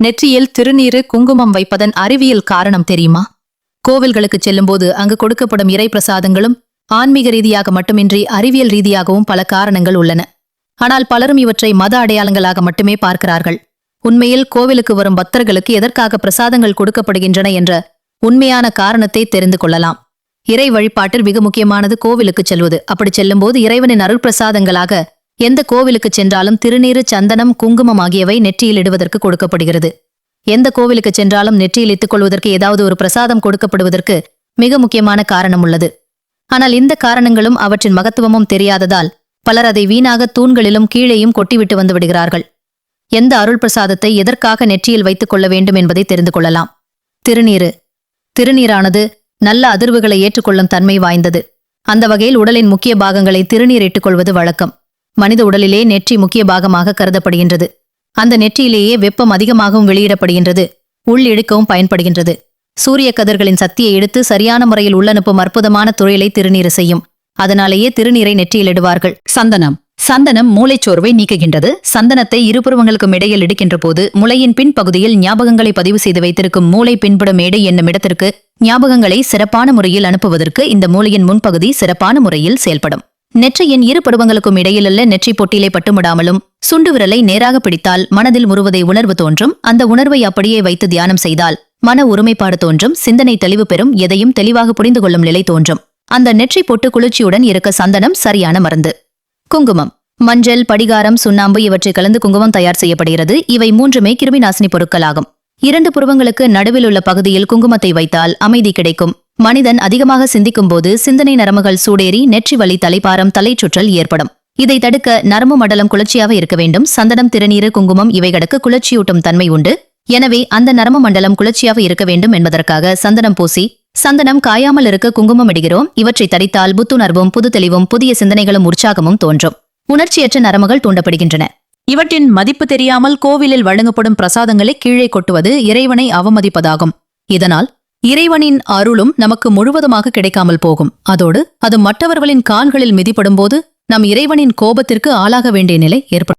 நெற்றியில் திருநீறு குங்குமம் வைப்பதன் அறிவியல் காரணம் தெரியுமா? கோவில்களுக்கு செல்லும்போது அங்கு கொடுக்கப்படும் இறை பிரசாதங்களும் ஆன்மீக ரீதியாக மட்டுமின்றி அறிவியல் ரீதியாகவும் பல காரணங்கள் உள்ளன. ஆனால் பலரும் இவற்றை மத அடையாளங்களாக மட்டுமே பார்க்கிறார்கள். உண்மையில் கோவிலுக்கு வரும் பக்தர்களுக்கு எதற்காக பிரசாதங்கள் கொடுக்கப்படுகின்றன என்ற உண்மையான காரணத்தை தெரிந்து கொள்ளலாம். இறை வழிபாட்டில் மிக முக்கியமானது கோவிலுக்கு செல்வது. அப்படி செல்லும்போது இறைவனின் அருள் பிரசாதங்களாக எந்த கோவிலுக்கு சென்றாலும் திருநீறு சந்தனம் குங்குமம் ஆகியவை நெற்றியில் இடுவதற்கு கொடுக்கப்படுகிறது. எந்த கோவிலுக்கு சென்றாலும் நெற்றியில் இட்டுக் கொள்வதற்கு ஏதாவது ஒரு பிரசாதம் கொடுக்கப்படுவதற்கு மிக முக்கியமான காரணம் உள்ளது. ஆனால் இந்த காரணங்களும் அவற்றின் மகத்துவமும் தெரியாததால் பலர் அதை வீணாக தூண்களிலும் கீழேயும் கொட்டிவிட்டு வந்து விடுகிறார்கள். எந்த அருள் பிரசாதத்தை எதற்காக நெற்றியில் வைத்துக் கொள்ள வேண்டும் என்பதை தெரிந்து கொள்ளலாம். திருநீறு. திருநீரானது நல்ல அதிர்வுகளை ஏற்றுக்கொள்ளும் தன்மை வாய்ந்தது. அந்த வகையில் உடலின் முக்கிய பாகங்களை திருநீர் இட்டுக்கொள்வது வழக்கம். மனித உடலிலே நெற்றி முக்கிய பாகமாக கருதப்படுகின்றது. அந்த நெற்றியிலேயே வெப்பம் அதிகமாகவும் வெளியிடப்படுகின்றது. உள் இழுக்கவும் பயன்படுகின்றது. சூரிய கதிர்களின் சக்தியை எடுத்து சரியான முறையில் உள்ளனுப்பும் அற்புதமான துறையிலை திருநீறு செய்யும். அதனாலேயே திருநீரை நெற்றியில் இடுவார்கள். சந்தனம். சந்தனம் மூளைச்சோர்வை நீக்குகின்றது. சந்தனத்தை இருபுருவங்களுக்கும் இடையில் இடுக்கின்ற போது முளையின் பின்பகுதியில் ஞாபகங்களை பதிவு செய்து வைத்திருக்கும் மூளை பின்புட மேடை என்னும் இடத்திற்கு ஞாபகங்களை சிறப்பான முறையில் அனுப்புவதற்கு இந்த மூளையின் முன்பகுதி சிறப்பான முறையில் செயல்படும். நெற்றியின் இரு படுவங்களுக்கும் இடையிலுள்ள நெற்றி பொட்டிலே பட்டுமிடாமலும் சுண்டு விரலை நேராக பிடித்தால் மனதில் முறுவதை உணர்வு தோன்றும் அந்த உணர்வை அப்படியே வைத்து தியானம் செய்தால் மன ஒருமைப்பாடு தோன்றும் சிந்தனை தெளிவு பெறும் எதையும் தெளிவாக புரிந்து கொள்ளும் நிலை தோன்றும். அந்த நெற்றி பொட்டு குளிர்ச்சியுடன் இருக்க சந்தனம் சரியான மருந்து. குங்குமம். மஞ்சள் படிகாரம் சுண்ணாம்பு இவற்றை கலந்து குங்குமம் தயார் செய்யப்படுகிறது. இவை மூன்றுமே கிருமி நாசினி பொருட்களாகும். இரண்டு புருவங்களுக்கு நடுவில் உள்ள பகுதியில் குங்குமத்தை வைத்தால் அமைதி கிடைக்கும். மனிதன் அதிகமாக சிந்திக்கும் போது சிந்தனை நரம்புகள் சூடேறி நெற்றி வலி தலைப்பாரம் தலைச்சுற்றல் ஏற்படும். இதை தடுக்க நரம்பு மண்டலம் குளிர்ச்சியாக இருக்க வேண்டும். சந்தனம் திருநீறு குங்குமம் இவைகளுக்கு குளிர்ச்சியூட்டும் தன்மை உண்டு. எனவே அந்த நரம்பு மண்டலம் குளிர்ச்சியாக இருக்க வேண்டும் என்பதற்காக சந்தனம் பூசி சந்தனம் காயாமல் இருக்க குங்குமம் இடுகிறோம். இவற்றை தரித்தால் புத்துணர்வும் புது தெளிவும் புதிய சிந்தனைகளும் உற்சாகமும் தோன்றும். உணர்ச்சியற்ற நரம்புகள் தூண்டப்படுகின்றன. இவற்றின் மதிப்பு தெரியாமல் கோவிலில் வழங்கப்படும் பிரசாதங்களை கீழே கொட்டுவது இறைவனை அவமதிப்பதாகும். இதனால் இறைவனின் அருளும் நமக்கு முழுவதுமாக கிடைக்காமல் போகும். அதோடு அது மற்றவர்களின் கால்களில் மிதிப்படும்போது நம் இறைவனின் கோபத்திற்கு ஆளாக வேண்டிய நிலை ஏற்படும்.